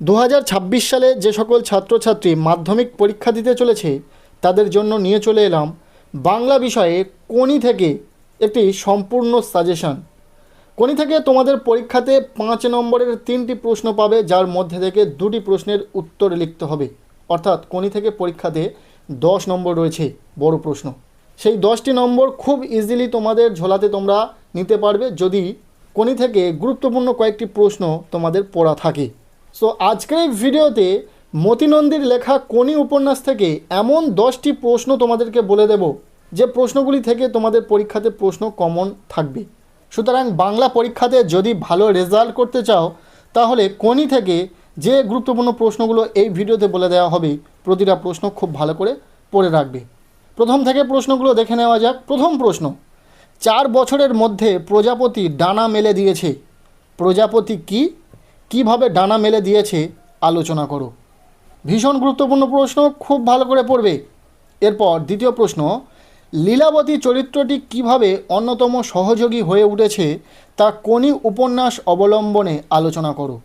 দু হাজার ছাব্বিশ সালে যে সকল ছাত্রছাত্রী মাধ্যমিক পরীক্ষা দিতে চলেছে, তাদের জন্য নিয়ে চলে এলাম বাংলা বিষয়ে কোনি থেকে একটি সম্পূর্ণ সাজেশন কোনি থেকে তোমাদের পরীক্ষাতে পাঁচ নম্বরের তিনটি প্রশ্ন পাবে, যার মধ্যে থেকে দুটি প্রশ্নের উত্তর লিখতে হবে। অর্থাৎ কোনি থেকে পরীক্ষাতে দশ নম্বর রয়েছে, বড় প্রশ্ন। সেই দশটি নম্বর খুব ইজিলি তোমাদের ঝোলাতে তোমরা নিতে পারবে যদি কোনি থেকে গুরুত্বপূর্ণ কয়েকটি প্রশ্ন তোমাদের পড়া থাকে। সো আজকের এই ভিডিওতে মতিনন্দীর লেখা কোনি উপন্যাস থেকে এমন দশটি প্রশ্ন তোমাদেরকে বলে দেব, যে প্রশ্নগুলি থেকে তোমাদের পরীক্ষাতে প্রশ্ন কমন থাকবে। সুতরাং বাংলা পরীক্ষাতে যদি ভালো রেজাল্ট করতে চাও, তাহলে কোনি থেকে যে গুরুত্বপূর্ণ প্রশ্নগুলো এই ভিডিওতে বলে দেওয়া হবে, প্রতিটা প্রশ্ন খুব ভালো করে পড়ে রাখবে। প্রথম থেকে প্রশ্নগুলো দেখে নেওয়া যাক। প্রথম প্রশ্ন, চার বছরের মধ্যে প্রজাপতি ডানা মেলে দিয়েছে। প্রজাপতি কি? কীভাবে ডানা মেলে দিয়েছে, আলোচনা করো। ভীষণ গুরুত্বপূর্ণ প্রশ্ন, খুব ভালো করে পড়বে। এরপর দ্বিতীয় প্রশ্ন, লীলাবতী চরিত্রটি কীভাবে অন্যতম সহযোগী হয়ে উঠেছে, তা কোনি উপন্যাস অবলম্বনে আলোচনা করো।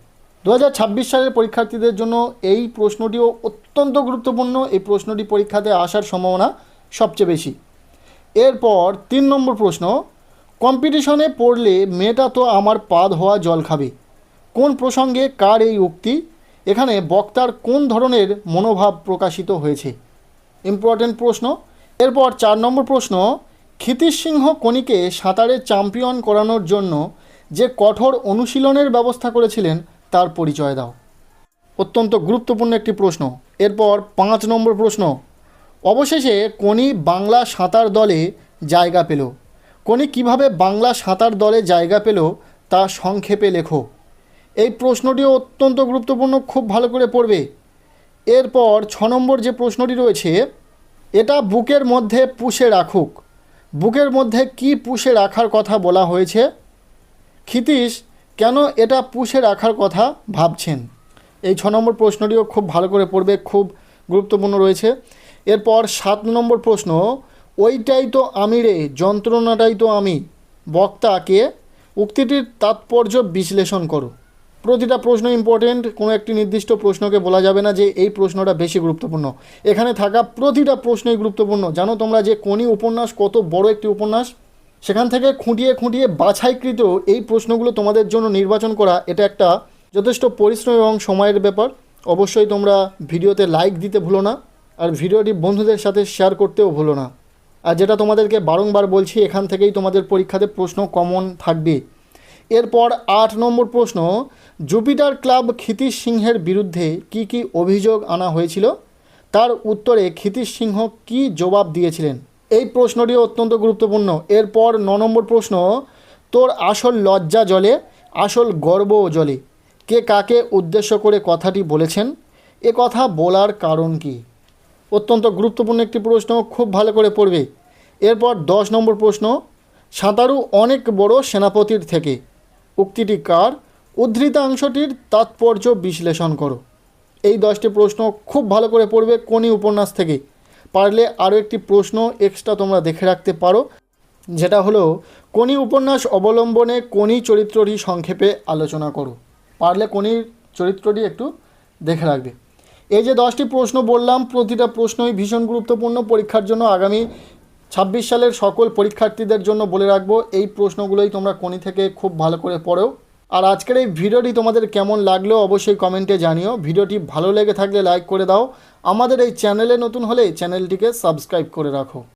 দু হাজার ছাব্বিশ সালের পরীক্ষার্থীদের জন্য এই প্রশ্নটিও অত্যন্ত গুরুত্বপূর্ণ, এই প্রশ্নটি পরীক্ষাতে আসার সম্ভাবনা সবচেয়ে বেশি। এরপর তিন নম্বর প্রশ্ন, কম্পিটিশনে পড়লে মেয়েটা তো আমার পাদ হওয়া জল খাবে। কোন প্রসঙ্গে কার এই উক্তি? এখানে বক্তার কোন ধরনের মনোভাব প্রকাশিত হয়েছে? ইম্পর্টেন্ট প্রশ্ন। এরপর চার নম্বর প্রশ্ন, ক্ষিতিশ সিংহ কণিকে সাঁতারে চ্যাম্পিয়ন করানোর জন্য যে কঠোর অনুশীলনের ব্যবস্থা করেছিলেন, তার পরিচয় দাও। অত্যন্ত গুরুত্বপূর্ণ একটি প্রশ্ন। এরপর পাঁচ নম্বর প্রশ্ন, অবশেষে কোনি বাংলা সাঁতার দলে জায়গা পেল। কোনি কীভাবে বাংলা সাঁতার দলে জায়গা পেল, তা সংক্ষেপে লেখো। এই প্রশ্নটিও অত্যন্ত গুরুত্বপূর্ণ, খুব ভালো করে পড়বে। এরপর ছ নম্বর যে প্রশ্নটি রয়েছে, এটা বুকের মধ্যে পুষে রাখুক। বুকের মধ্যে কি পুষে রাখার কথা বলা হয়েছে? ক্ষিতীশ, কেন এটা পুষে রাখার কথা ভাবছেন? এই ছ নম্বর প্রশ্নটিও খুব ভালো করে পড়বে, খুব গুরুত্বপূর্ণ রয়েছে। এরপর সাত নম্বর প্রশ্ন, ওইটাই তো আমি রে যন্ত্রণাটাই তো আমি। বক্তাকে উক্তিটির তাৎপর্য বিশ্লেষণ করো। প্রতিটা প্রশ্ন ইম্পর্টেন্ট কোনো একটি নির্দিষ্ট প্রশ্নকে বলা যাবে না যে এই প্রশ্নটা বেশি গুরুত্বপূর্ণ। এখানে থাকা প্রতিটা প্রশ্নই গুরুত্বপূর্ণ। জানো তোমরা যে কোনি উপন্যাস, কত বড় একটি উপন্যাস? সেখান থেকে খুঁটিয়ে খুঁটিয়ে বাছাইকৃত এই প্রশ্নগুলো তোমাদের জন্য নির্বাচন করা, এটা একটা যথেষ্ট পরিশ্রম এবং সময়ের ব্যাপার। অবশ্যই তোমরা ভিডিওতে লাইক দিতে ভুলো না, আর ভিডিওটি বন্ধুদের সাথে শেয়ার করতেও ভুলো না। আর যেটা তোমাদেরকে বারংবার বলছি, এখান থেকেই তোমাদের পরীক্ষাতে প্রশ্ন কমন থাকবে। এরপর আট নম্বর প্রশ্ন, জুপিটার ক্লাব ক্ষিতীশ সিংহের বিরুদ্ধে কি কি অভিযোগ আনা হয়েছিল? তার উত্তরে ক্ষিতীশ সিংহ কি জবাব দিয়েছিলেন? এই প্রশ্নটিও অত্যন্ত গুরুত্বপূর্ণ। এরপর ন নম্বর প্রশ্ন, তোর আসল লজ্জা জলে, আসল গর্বও জলে। কে কাকে উদ্দেশ্য করে কথাটি বলেছেন? এ কথা বলার কারণ কি? অত্যন্ত গুরুত্বপূর্ণ একটি প্রশ্ন, খুব ভালো করে পড়বে। এরপর দশ নম্বর প্রশ্ন, সাঁতারু অনেক বড় সেনাপতির থেকে। উক্তিটি কার? উদ্ধৃতাংশটির তাৎপর্য বিশ্লেষণ করো। এই দশটি প্রশ্ন খুব ভালো করে পড়বে কোনি উপন্যাস থেকে। পারলে আরও একটি প্রশ্ন এক্সট্রা তোমরা দেখে রাখতে পারো, যেটা হলো কোনি উপন্যাস অবলম্বনে কোনি চরিত্রটি সংক্ষেপে আলোচনা করো। পারলে কোনির চরিত্রটি একটু দেখে রাখবে। এই যে দশটি প্রশ্ন বললাম, প্রতিটা প্রশ্নই ভীষণ গুরুত্বপূর্ণ। পরীক্ষার জন্য আগামী ছাব্বিশ সালের সকল পরীক্ষার্থীদের জন্য বলে রাখব, এই প্রশ্নগুলোই তোমরা কোনি থেকে খুব ভালো করে পড়ো। আর আজকের এই ভিডিওটি তোমাদের কেমন লাগল অবশ্যই কমেন্টে জানিও। ভিডিওটি ভালো লেগে থাকলে লাইক করে দাও। আমাদের এই চ্যানেলে নতুন হলে চ্যানেলটিকে সাবস্ক্রাইব করে রাখো।